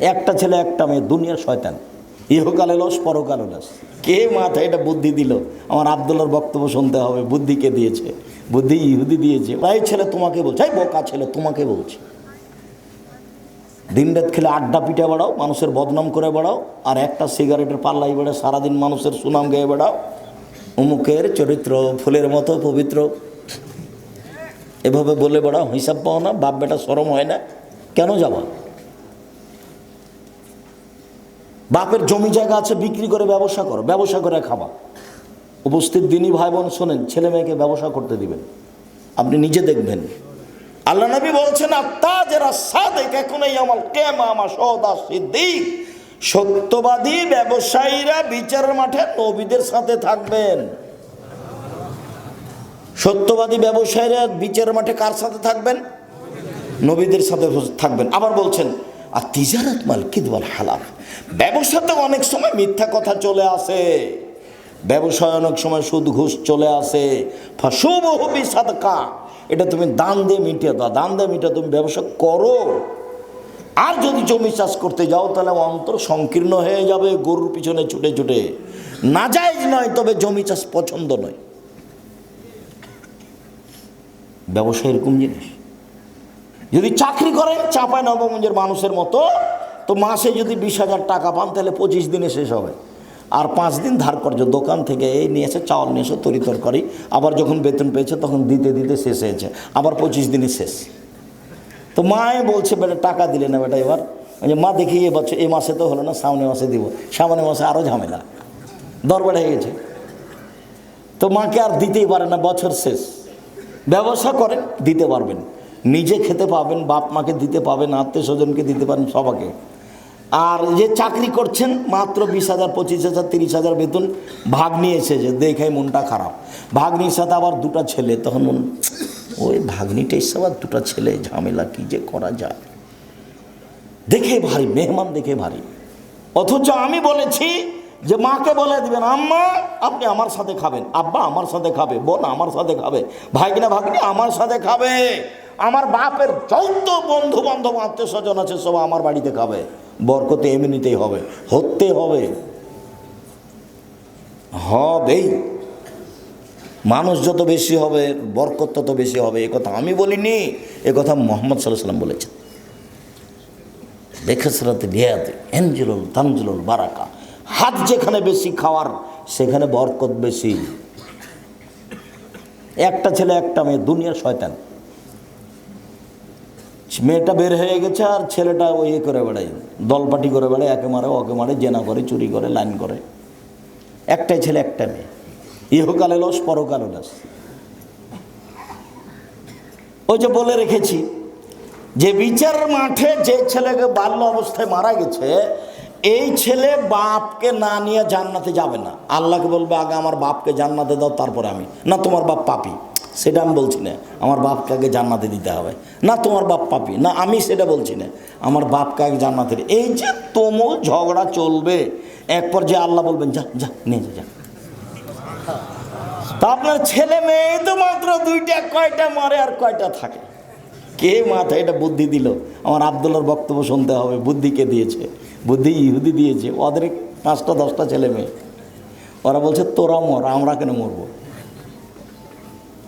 একটা ছেলে, একটা মেয়ে, দুনিয়ার শয়তান। ইহকালে লস, পরকালে লস। কে মাথায় এটা বুদ্ধি দিল? আমার আবদুল্লার বক্তব্য শুনতে হবে, বুদ্ধি কে দিয়েছে? বুদ্ধি ইহুদি দিয়েছে। তাই ছেলে তোমাকে বলছে, এই বোকা ছেলে তোমাকে বলছে। দিন রাত খেলে আড্ডা পিঠে বেড়াও, মানুষের বদনাম করে বেড়াও, আর একটা সিগারেটের পাল্লাই বেড়ে সারাদিন মানুষের সুনাম গেয়ে বেড়াও। অমুকের চরিত্র, ফুলের মতো পবিত্র। এভাবে বলে বেড়াও, হিসাব পাও না বাপ বেটা সরম হয় না। কেন যাবা? বাপের জমি জায়গা আছে, বিক্রি করে ব্যবসা করো, ব্যবসা করে খাবা। উপস্থিত দিনই ভাই বোন শোনেন, ছেলে মেয়েকে ব্যবসা করতে দিবেন। আপনি নিজে দেখবেন। আল্লাহ নবী বলছেন আত্মা যারা সাদেক এই আমার কেমা আমার সদা সিদ্দিক। সত্যবাদী ব্যবসায়ীরা বিচারের মাঠে নবীদের সাথে থাকবেন। সত্যবাদী ব্যবসায়ীরা বিচারের মাঠে কার সাথে থাকবেন? নবীদের সাথে থাকবেন। আবার বলছেন আর তিজারাত মাল কিদওয়াল হালাল? ব্যবসাতে অনেক সময় মিথ্যা কথা চলে আসে। ব্যবসায় অনেক সময় সুদ ঘুষ চলে আসে। এটা তুমি দান দিয়ে মিটিয়ে দাও। দান দিয়ে মিটিয়ে তুমি ব্যবসা করো। আর যদি জমি চাষ করতে যাও, তাহলে অন্তর সংকীর্ণ হয়ে যাবে, গরুর পিছনে ছুটে ছুটে। না যায়জ নয়, তবে জমি চাষ পছন্দ নয়। ব্যবসা এরকম জিনিস? যদি চাকরি করেন চাপায় নবগঞ্জের মানুষের মতো, তো মাসে যদি বিশ হাজার টাকা পান, তাহলে পঁচিশ দিনে শেষ হবে। আর পাঁচ দিন ধার করছ দোকান থেকে এই নিয়ে এসে চাউল নিয়ে এসে তরি তরকারি, আবার যখন বেতন পেয়েছে, তখন দিতে দিতে শেষ হয়েছে, আবার পঁচিশ দিনে শেষ। তো মায়ে বলছে, বেটা, টাকা দিলে না বেটা এবার। যে, মা, দেখি এ বছর, এ মাসে তো হলো না, সামনে মাসে দিব। সামনে মাসে আরও ঝামেলা। দর বেড়ে গেছে। তো মাকে আর দিতেই পারে না, বছর শেষ। ব্যবসা করেন, দিতে পারবেন। নিজে খেতে পাবেন, বাপ মাকে দিতে পাবেন, আত্মীয় স্বজনকে দিতে পারেন, সবাকে। আর যে চাকরি করছেন, মাত্র বিশ হাজার, পঁচিশ হাজার, তিরিশ হাজার বেতন ভাগ নিয়ে এসেছে, দেখে মনটা খারাপ। ভাগ্নির সাথে আবার দুটো ছেলে, তখন মন, ওই ভাগ্নিটা এসে আবার দুটো ছেলে, ঝামেলা কি যে করা যায়? দেখে ভারী, মেহমান দেখে ভারী। অথচ আমি বলেছি যে মাকে বলে দিবেন, আম্মা, আপনি আমার সাথে খাবেন। আব্বা, আমার সাথে খাবে। বোন, আমার সাথে খাবে। ভাগনা ভাগ্নি, আমার সাথে খাবে। আমার বাপের যত বন্ধু বান্ধব আত্মীয় স্বজন আছে, সব আমার বাড়িতে খাবে। বরকতে এমনিতেই হবে, হতে হবে। হবেই। মানুষ যত বেশি হবে, বরকত তত বেশি হবে, এ কথা আমি বলিনি, এ কথা মোহাম্মদ সাল্লাহ সাল্লাম বলেছেন। বেখসরাতে বিয়াতে এনজুলুল, তানজুলুল বারাকা। হাত যেখানে বেশি খাওয়ার, সেখানে বরকত বেশি। একটা ছেলে, একটা মেয়ে, দুনিয়ার শয়তান। মেয়েটা বের হয়ে গেছে আর ছেলেটা ওই করে বেড়ায়, দলপাটি করে বেড়ায়, একে মারে, ওকে মারে, জেনা করে, চুরি করে, লাইন করে। একটাই ছেলে, একটা মেয়ে। ইহকালে লস, পরকালে লস। ওই যে বলে রেখেছি, যে বিচার মাঠে যে ছেলেকে বাল্য অবস্থায় মারা গেছে, এই ছেলে বাপকে না নিয়ে জান্নাতে যাবে না। আল্লাহকে বলবে, আগে আমার বাপকে জান্নাতে দাও, তারপরে আমি। না, তোমার বাপ পাপি। সেটা আমি বলছি না আমার বাপকে আগে জান্নাতে দিতে হবে। না তোমার বাপ পাপি না আমি সেটা বলছি না আমার বাপকে আগে জান্নাতে এই যে তুমুল ঝগড়া চলবে এক পর্যায়ে আল্লাহ বলবেন যা যা নিয়ে যা, যা। তা আপনার ছেলে মেয়ে তো মাত্র দুইটা কয়টা মারে আর কয়টা থাকে? কে মাথায় এটা বুদ্ধি দিল। আমার আবদুল্লার বক্তব্য শুনতে হবে বুদ্ধি কে দিয়েছে? বুদ্ধি ইহুদি দিয়েছে ওদের পাঁচটা দশটা ছেলে মেয়ে। ওরা বলছে তোরা মর আমরা কেন মরবো?